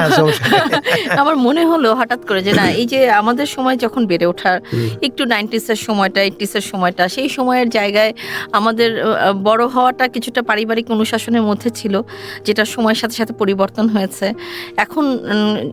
না আমার মনে হলো হঠাৎ করে যে না এই যে আমাদের সময় যখন বেড়ে ওঠার। একটু নাইনটিসের সময়টা এইটিসের সময়টা সেই সময়ের জায়গায় আমাদের বড় হওয়াটা কিছুটা পারিবারিক অনুশাসনের মধ্যে ছিল যেটা সময়ের সাথে সাথে পরিবর্তন হয়েছে। এখন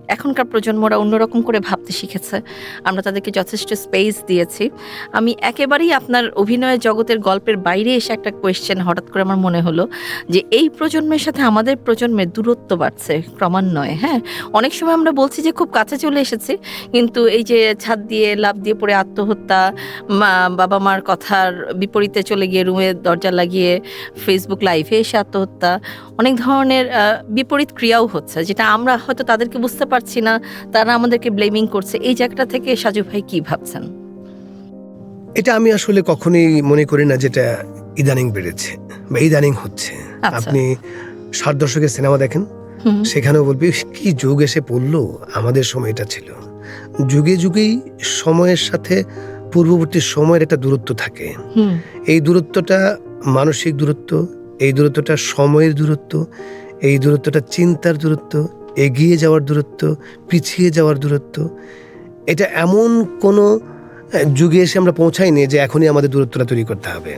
এখনকার প্রজন্মরা অন্যরকম করে ভাবতে শিখেছে। আমরা তাদেরকে যথেষ্ট স্পেস দিয়েছি। আমি একেবারেই আপনার অভিনয় জগতের গল্পের বাইরে এসে একটা কোয়েশ্চেন হঠাৎ করে আমার মনে হলো যে এই প্রজন্মের সাথে আমাদের প্রজন্মের দূরত্ব বাড়ছে ক্রমান্বয়ে হ্যাঁ? অনেক সময় আমরা বলছি যে খুব কাছে চলে এসেছি কিন্তু এই যে ছাদ দিয়ে লাভ দিয়ে পড়ে আত্মহত্যা মা বাবা মার কথার বিপরীতে চলে গিয়ে রুমে দরজা লাগিয়ে ফেসবুক লাইভে এসে আত্মহত্যা অনেক ধরনের বিপরীত ক্রিয়াও হচ্ছে যেটা আমরা হয়তো তাদেরকে বুঝতে পারছি না তারা আমাদেরকে ব্লেমিং করছে। এই জায়গাটা থেকে সাজু ভাই কি ভাবছেন? এটা আমি আসলে কখনোই মনে করি না যেটা ইদানিং বেড়েছে বা ইদানিং হচ্ছে। আচ্ছা। আপনি ষাট দশকের সিনেমা দেখেন সেখানেও বলবি কি যুগ এসে পড়ল আমাদের সময়টা ছিল। যুগে যুগেই সময়ের সাথে পূর্ববর্তী সময়ের একটা দূরত্ব থাকে। এই দূরত্বটা মানসিক দূরত্ব এই দূরত্বটা সময়ের দূরত্ব এই দূরত্বটা চিন্তার দূরত্ব এগিয়ে যাওয়ার দূরত্ব পিছিয়ে যাওয়ার দূরত্ব। এটা এমন কোনো যুগে এসে আমরা পৌঁছাইনি যে এখনই আমাদের দূরত্বটা তৈরি করতে হবে।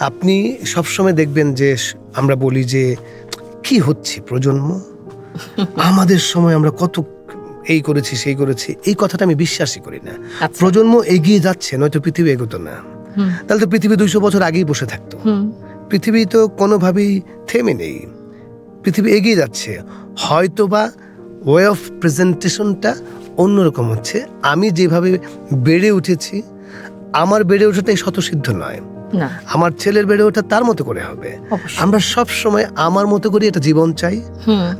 আপনি সবসময় দেখবেন যে আমরা বলি যে কি হচ্ছে প্রজন্ম? আমাদের সময় আমরা কত এই করেছি সেই করেছি। এই কথাটা আমি বিশ্বাসই করি না। আচ্ছা, প্রজন্ম এগিয়ে যাচ্ছে নয়তো পৃথিবী এগোতো না। তাহলে তো পৃথিবী দুইশো বছর আগেই বসে থাকতো। পৃথিবী তো কোনোভাবেই থেমে নেই। পৃথিবী এগিয়ে যাচ্ছে। হয়তো বা ওয়ে অফ প্রেজেন্টেশনটা অন্যরকম হচ্ছে। আমি যেভাবে বেড়ে উঠেছি আমার বেড়ে ওঠাটাই শতসিদ্ধ নয়। না। আমার ছেলের বেড়ে ওঠা তার মতো করে হবে। আমরা সব সময় আমার মতো করে এটা জীবন চাই।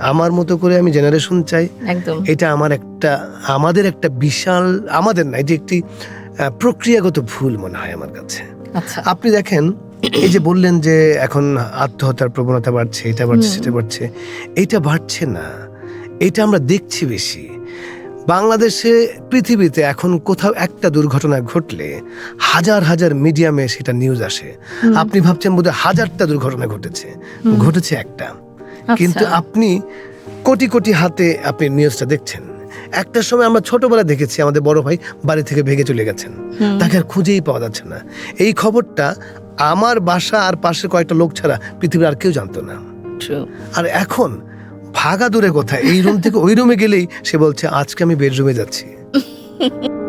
আমার মতো করে আমি জেনারেশন চাই। এটা আমার একটা আমাদের একটা বিশাল আমাদের না এটি একটি প্রক্রিয়াগত ভুল মনে হয় আমার কাছে। আচ্ছা। আপনি দেখেন এই যে বললেন যে এখন আত্মহত্যার প্রবণতা বাড়ছে এটা বাড়ছে সেটা বাড়ছে এটা বাড়ছে না। এটা আমরা দেখছি বেশি। বাংলাদেশে পৃথিবীতে এখন কোথাও একটা দুর্ঘটনা ঘটলে হাজার হাজার মিডিয়ামে সেটা নিউজ আসে। আপনি ভাবছেন বোধহয় হাজারটা দুর্ঘটনা ঘটেছে। ঘটেছে একটা। আচ্ছা, কিন্তু আপনি কোটি কোটি হাতে আপনি নিউজটা দেখছেন। একটা সময় আমরা ছোটবেলা দেখেছি আমাদের বড় ভাই বাড়ি থেকে ভেঙে চলে গেছেন। তাকে আর খুঁজেই পাওয়া যাচ্ছে না। এই খবরটা আমার বাসা আর পাশে কয়েকটা লোক ছাড়া পৃথিবীর আর কেউ জানতো না। আর এখন ভাগা দূরে কোথায়? এই রুম থেকে ওই রুমে গেলেই সে বলছে, আজকে আমি বেডরুমে যাচ্ছি।